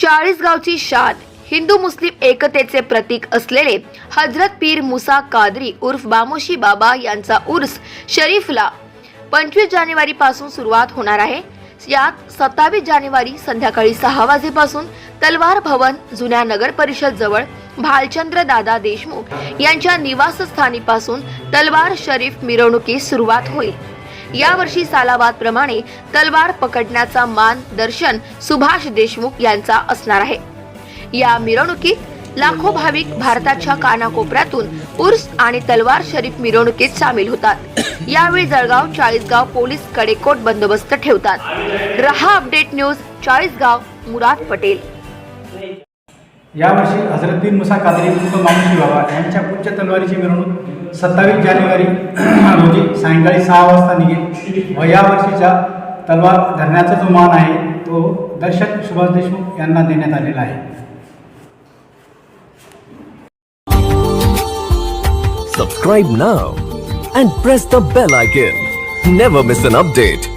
चाळीसगावची शाद. हिंदू मुस्लिम एकतेचे प्रतीक असलेले हजरत पीर मुसा कादरी उर्फ बामोशी बाबा यांचा उर्स शरीफला पंचवीस जानेवारी पासून सुरुवात होणार आहे. यात सत्तावीस जानेवारी संध्याकाळी सहा वाजेपासून तलवार भवन जुन्या नगर परिषद जवळ भालचंद्र दादा देशमुख यांच्या निवासस्थानीपासून तलवार शरीफ मिरवणुकीस सुरुवात होईल. यावर्षी सालाबाद प्रमाणे तलवार पकडण्याचा मान दर्शन सुभाष देशमुख यांचा असणार आहे. या मिरवणुकीत लाखो भाविक भारताच्या कानाकोपऱ्यातून उर्स आणि तलवार शरीफ मिरवणुकीत सामील होतात. यावेळी जळगाव चाळीसगाव पोलीस कडेकोट बंदोबस्त ठेवतात. रहा अपडेट न्यूज चाळीसगाव मुराद पटेल. यावर्षी हजरतीन मुसा कादरी उर्फ मामुशी बाबा यांच्या उच्च तलवारीची मिरवणूक सत्तावीस जानेवारी रोजी सायंकाळी सहा वाजता निघेल व यावर्षीचा तलवार धरण्याचा जो मान आहे तो दर्शक सुभाष देशमुख यांना देण्यात आलेला आहे Subscribe now and press the bell icon. Never miss an update.